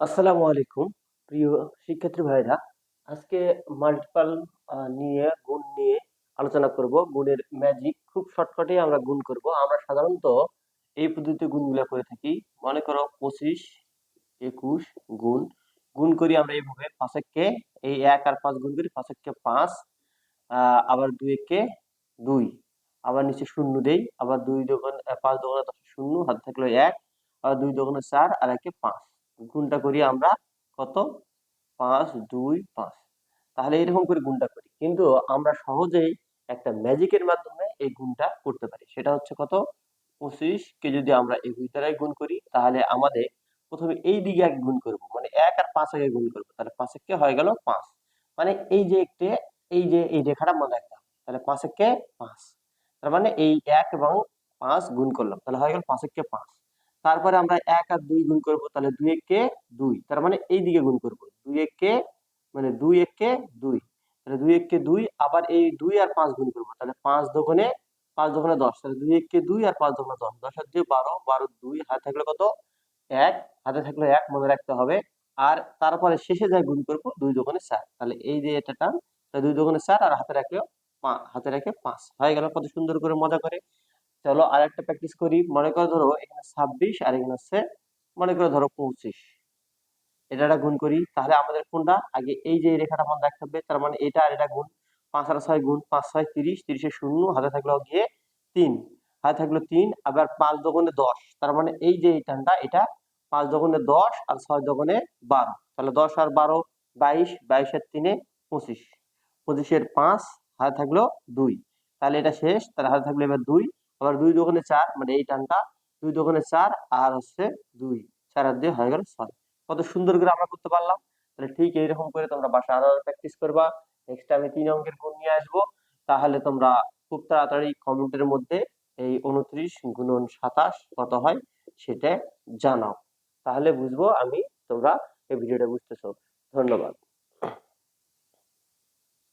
আসসালামু আলাইকুম, প্রিয় শিক্ষার্থী ভাইরা। আজকে মাল্টিপাল নিয়ে, গুণ নিয়ে আলোচনা করব। গুণের ম্যাজিক খুব শর্টকাটে আমরা গুণ করব। আমরা সাধারণত এই পদ্ধতিতে গুণগুলো করে থাকি। মনে করো পঁচিশ, একুশ গুণ। গুণ করি আমরা এইভাবে। পাঁচেককে এই এক আর পাঁচ গুণ করি। পাঁচেককে পাঁচ আবার দুই একে দুই। আবার নিচে শূন্য দেই। আবার দুই দোকান, পাঁচ দোকানে শূন্য, হাতে থাকল এক। আর দুই দোকানে চার, আর একে পাঁচ। গুণটা করি আমরা কত? পাঁচ, দুই, পাঁচ। তাহলে এরকম করে গুণটা করি। কিন্তু আমরা সহজেই একটা ম্যাজিকের মাধ্যমে এই গুণটা করতে পারি। সেটা হচ্ছে কত? পঁচিশ কে যদি আমরা এই দুই গুণ করি, তাহলে আমাদের প্রথমে এই দিকে এক গুণ করব। মানে এক আর পাঁচ আগে গুণ করব। তাহলে পাঁচ একে হয়ে গেল পাঁচ। মানে এই যে একটি, এই যে, এই রেখাটা মনে হবে। তাহলে পাঁচ একে পাঁচ। তার মানে এই এক এবং পাঁচ গুণ করলাম। তাহলে হয়ে গেল পাঁচ একে পাঁচ। তারপরে আমরা এক আর দুই গুণ করব, তাহলে দুই একে দুই। তার মানে এই দিকে গুণ করব। দুই একে মানে দুই একে দুই। তাহলে দুই একে দুই, আবার এই দুই আর পাঁচ গুণ করব। তাহলে পাঁচ দোকানে পাঁচ দোকানে দশ। তাহলে দুই একে দুই আর পাঁচ দোকানে দশ। দশ আর দুই বারো। বারো দুই, হাতে থাকলে কত? এক। হাতে থাকলে এক, মনে রাখতে হবে। আর তারপরে শেষে যাই গুণ করব, দুই দোকানে চার। তাহলে এই যে এটা টান দুই দোকানে চার আর হাতে রাখলেও হাতে রেখে পাঁচ। হয়ে গেল কত সুন্দর করে মজা করে। চলো আর একটা প্র্যাকটিস করি। মনে করো ধরো এখানে ছাব্বিশ আর এখানে হচ্ছে, মনে করো ধরো পঁচিশ। এটা একটা গুণ করি। তাহলে আমাদের কোনটা? আগে এই যে রেখাটা মনে রাখতে হবে, তার মানে এটা আর এটা গুণ। পাঁচ আর ছয় গুণ, পাঁচ, ছয়, তিরিশ, তিরিশে শূন্য, হাতে থাকল গিয়ে তিন। হাতে থাকল তিন, আবার পাঁচ দোকানে দশ। তার মানে এই যে এই টানটা, এটা পাঁচ দোকানে দশ আর ছয় দোকানে বারো। তাহলে দশ আর বারো, বাইশ, বাইশের তিনে পঁচিশ। পঁচিশের পাঁচ, হাতে থাকল দুই। তাহলে এটা শেষ, তাহলে হাতে থাকল এবার দুই। আবার দুই দোকানে চার মানে এই টানটা, দুই দোকানে চার আর হচ্ছে দুই। চার আর দিয়ে হয়ে গেল ছয়। কত সুন্দর করে আমরা করতে পারলাম। তাহলে ঠিক এইরকম করে তোমরা বাসা আরও প্র্যাকটিস করবা। নেক্সট আমি তিন অঙ্কের গুণ নিয়ে আসব। তাহলে তোমরা খুব তাড়াতাড়ি কমেন্টের মধ্যে এই উনত্রিশ গুণন সাতাশ কত হয় সেটা জানাও। তাহলে বুঝব আমি তোমরা এই ভিডিওটা বুঝতেছো। ধন্যবাদ।